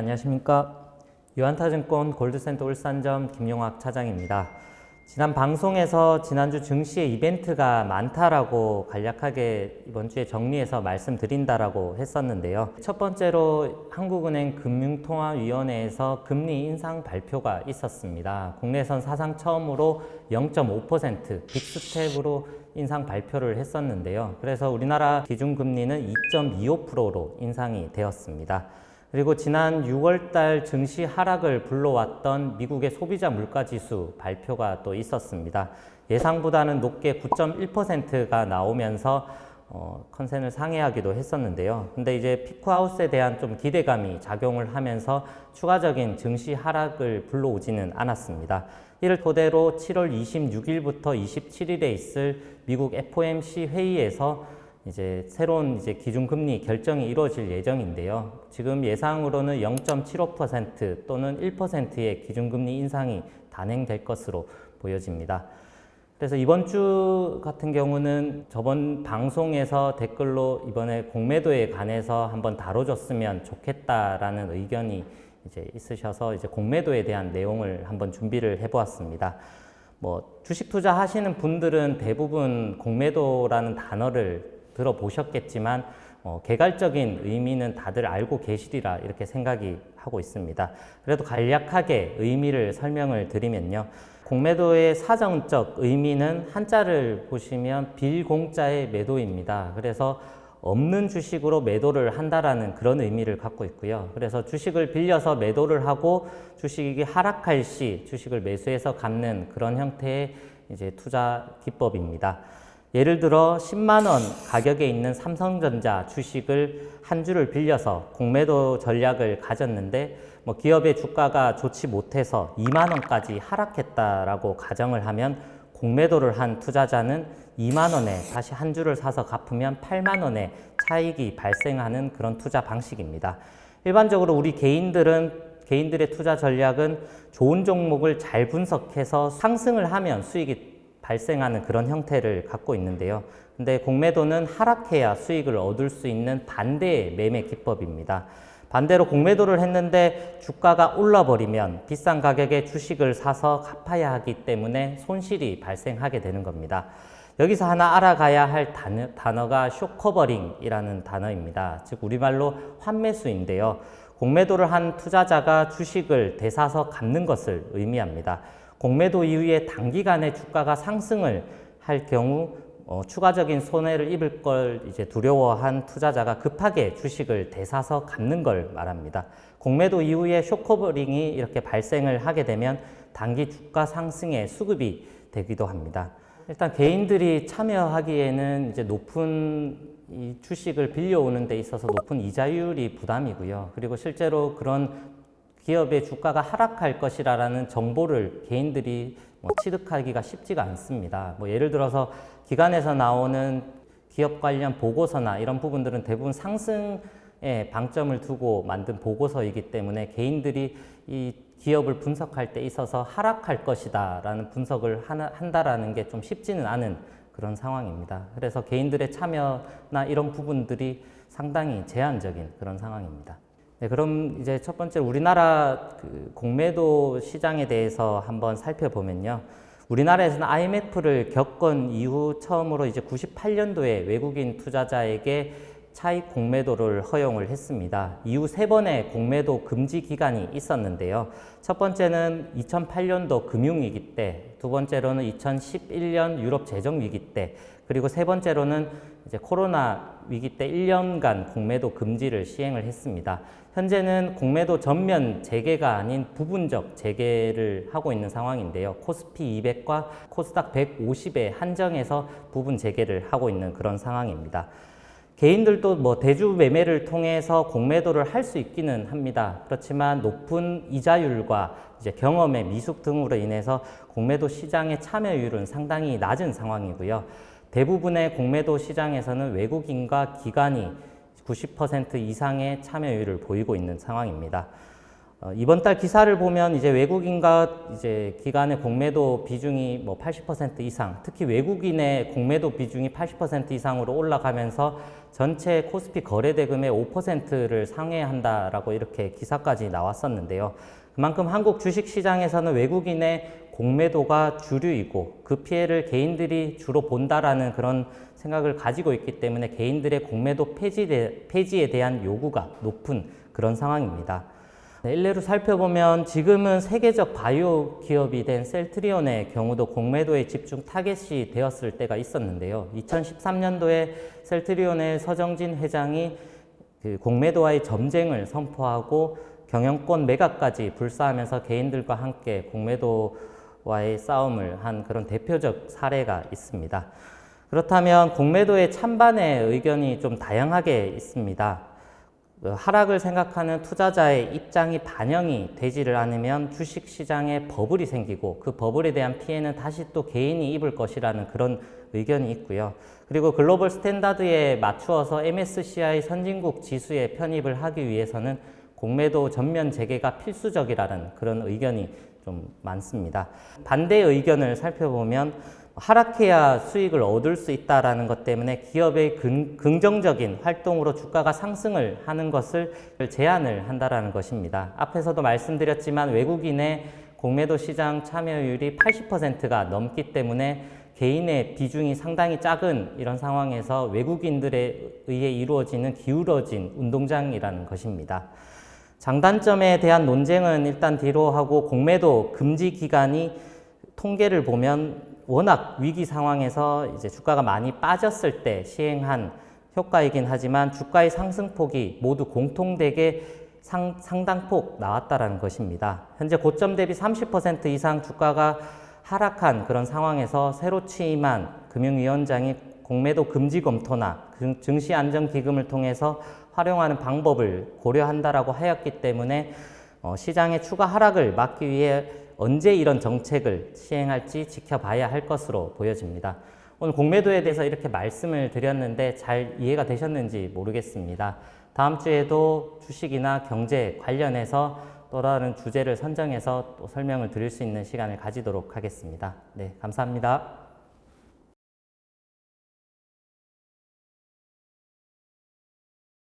안녕하십니까. 유한타증권 골드센터 울산점 김용학 차장입니다. 지난 방송에서 지난주 증시에 이벤트가 많다라고 간략하게 이번 주에 정리해서 말씀드린다라고 했었는데요. 첫 번째로 한국은행 금융통화위원회에서 금리 인상 발표가 있었습니다. 국내선 사상 처음으로 0.5% 빅스텝으로 인상 발표를 했었는데요. 그래서 우리나라 기준금리는 2.25%로 인상이 되었습니다. 그리고 지난 6월 달 증시 하락을 불러왔던 미국의 소비자 물가 지수 발표가 또 있었습니다. 예상보다는 높게 9.1%가 나오면서 어, 컨센을 상회하기도 했었는데요. 근데 이제 피크하우스에 대한 좀 기대감이 작용을 하면서 추가적인 증시 하락을 불러오지는 않았습니다. 이를 토대로 7월 26일부터 27일에 있을 미국 FOMC 회의에서 이제 새로운 이제 기준금리 결정이 이루어질 예정인데요. 지금 예상으로는 0.75% 또는 1%의 기준금리 인상이 단행될 것으로 보여집니다. 그래서 이번 주 같은 경우는 저번 방송에서 댓글로 이번에 공매도에 관해서 한번 다뤄줬으면 좋겠다라는 의견이 이제 있으셔서 이제 공매도에 대한 내용을 한번 준비를 해보았습니다. 뭐 주식 투자 하시는 분들은 대부분 공매도라는 단어를 들어보셨겠지만 어, 개괄적인 의미는 다들 알고 계시리라 이렇게 생각이 하고 있습니다. 그래도 간략하게 의미를 설명을 드리면요. 공매도의 사정적 의미는 한자를 보시면 빌공짜의 매도입니다. 그래서 없는 주식으로 매도를 한다라는 그런 의미를 갖고 있고요. 그래서 주식을 빌려서 매도를 하고 주식이 하락할 시 주식을 매수해서 갚는 그런 형태의 이제 투자 기법입니다. 예를 들어 10만 원 가격에 있는 삼성전자 주식을 한 주를 빌려서 공매도 전략을 가졌는데 뭐 기업의 주가가 좋지 못해서 2만 원까지 하락했다라고 가정을 하면 공매도를 한 투자자는 2만 원에 다시 한 주를 사서 갚으면 8만 원의 차익이 발생하는 그런 투자 방식입니다. 일반적으로 우리 개인들은 개인들의 투자 전략은 좋은 종목을 잘 분석해서 상승을 하면 수익이 발생하는 그런 형태를 갖고 있는데요. 근데 공매도는 하락해야 수익을 얻을 수 있는 반대의 매매 기법입니다. 반대로 공매도를 했는데 주가가 올라버리면 비싼 가격에 주식을 사서 갚아야 하기 때문에 손실이 발생하게 되는 겁니다. 여기서 하나 알아가야 할 단어, 단어가 쇼커버링이라는 단어입니다. 즉 우리말로 환매수인데요. 공매도를 한 투자자가 주식을 대사서 갚는 것을 의미합니다. 공매도 이후에 단기간에 주가가 상승을 할 경우 어, 추가적인 손해를 입을 걸 이제 두려워한 투자자가 급하게 주식을 대사서 갚는 걸 말합니다. 공매도 이후에 쇼커버링이 이렇게 발생을 하게 되면 단기 주가 상승에 수급이 되기도 합니다. 일단 개인들이 참여하기에는 이제 높은 이 주식을 빌려오는 데 있어서 높은 이자율이 부담이고요. 그리고 실제로 그런 기업의 주가가 하락할 것이라는 정보를 개인들이 뭐 취득하기가 쉽지가 않습니다. 뭐 예를 들어서 기관에서 나오는 기업 관련 보고서나 이런 부분들은 대부분 상승에 방점을 두고 만든 보고서이기 때문에 개인들이 이 기업을 분석할 때 있어서 하락할 것이다라는 분석을 한다라는 게 좀 쉽지는 않은 그런 상황입니다. 그래서 개인들의 참여나 이런 부분들이 상당히 제한적인 그런 상황입니다. 네, 그럼 이제 첫 번째 우리나라 그 공매도 시장에 대해서 한번 살펴보면요. 우리나라에서는 IMF를 겪은 이후 처음으로 이제 98년도에 외국인 투자자에게 차익 공매도를 허용을 했습니다. 이후 세 번의 공매도 금지 기간이 있었는데요. 첫 번째는 2008년도 금융위기 때, 두 번째로는 2011년 유럽 재정위기 때, 그리고 세 번째로는 이제 코로나 위기 때 1년간 공매도 금지를 시행을 했습니다. 현재는 공매도 전면 재개가 아닌 부분적 재개를 하고 있는 상황인데요. 코스피 200과 코스닥 150에 한정해서 부분 재개를 하고 있는 그런 상황입니다. 개인들도 뭐 대주 매매를 통해서 공매도를 할 수 있기는 합니다. 그렇지만 높은 이자율과 이제 경험의 미숙 등으로 인해서 공매도 시장의 참여율은 상당히 낮은 상황이고요. 대부분의 공매도 시장에서는 외국인과 기관이 90% 이상의 참여율을 보이고 있는 상황입니다. 어, 이번 달 기사를 보면 이제 외국인과 이제 기관의 공매도 비중이 뭐 80% 이상, 특히 외국인의 공매도 비중이 80% 이상으로 올라가면서 전체 코스피 거래 대금의 5%를 상회한다라고 이렇게 기사까지 나왔었는데요. 그만큼 한국 주식 시장에서는 외국인의 공매도가 주류이고 그 피해를 개인들이 주로 본다라는 그런 생각을 가지고 있기 때문에 개인들의 공매도 폐지에, 폐지에 대한 요구가 높은 그런 상황입니다. 네, 일례로 살펴보면 지금은 세계적 바이오 기업이 된 셀트리온의 경우도 공매도에 집중 타겟이 되었을 때가 있었는데요. 2013년도에 셀트리온의 서정진 회장이 그 공매도와의 점쟁을 선포하고 경영권 매각까지 불사하면서 개인들과 함께 공매도와의 싸움을 한 그런 대표적 사례가 있습니다. 그렇다면 공매도의 찬반의 의견이 좀 다양하게 있습니다. 그 하락을 생각하는 투자자의 입장이 반영이 되지를 않으면 주식 시장에 버블이 생기고 그 버블에 대한 피해는 다시 또 개인이 입을 것이라는 그런 의견이 있고요. 그리고 글로벌 스탠다드에 맞추어서 MSCI 선진국 지수에 편입을 하기 위해서는 공매도 전면 재개가 필수적이라는 그런 의견이 좀 많습니다. 반대 의견을 살펴보면 하락해야 수익을 얻을 수 있다라는 것 때문에 기업의 근, 긍정적인 활동으로 주가가 상승을 하는 것을 제한을 한다라는 것입니다. 앞에서도 말씀드렸지만 외국인의 공매도 시장 참여율이 80%가 넘기 때문에 개인의 비중이 상당히 작은 이런 상황에서 외국인들에 의해 이루어지는 기울어진 운동장이라는 것입니다. 장단점에 대한 논쟁은 일단 뒤로 하고 공매도 금지 기간이 통계를 보면 워낙 위기 상황에서 이제 주가가 많이 빠졌을 때 시행한 효과이긴 하지만 주가의 상승폭이 모두 공통되게 상, 상당폭 나왔다라는 것입니다. 현재 고점 대비 30% 이상 주가가 하락한 그런 상황에서 새로 취임한 금융위원장이 공매도 금지 검토나 증시 안정 기금을 통해서 활용하는 방법을 고려한다라고 하였기 때문에 어, 시장의 추가 하락을 막기 위해 언제 이런 정책을 시행할지 지켜봐야 할 것으로 보여집니다. 오늘 공매도에 대해서 이렇게 말씀을 드렸는데 잘 이해가 되셨는지 모르겠습니다. 다음 주에도 주식이나 경제 관련해서 또 다른 주제를 선정해서 또 설명을 드릴 수 있는 시간을 가지도록 하겠습니다. 네, 감사합니다.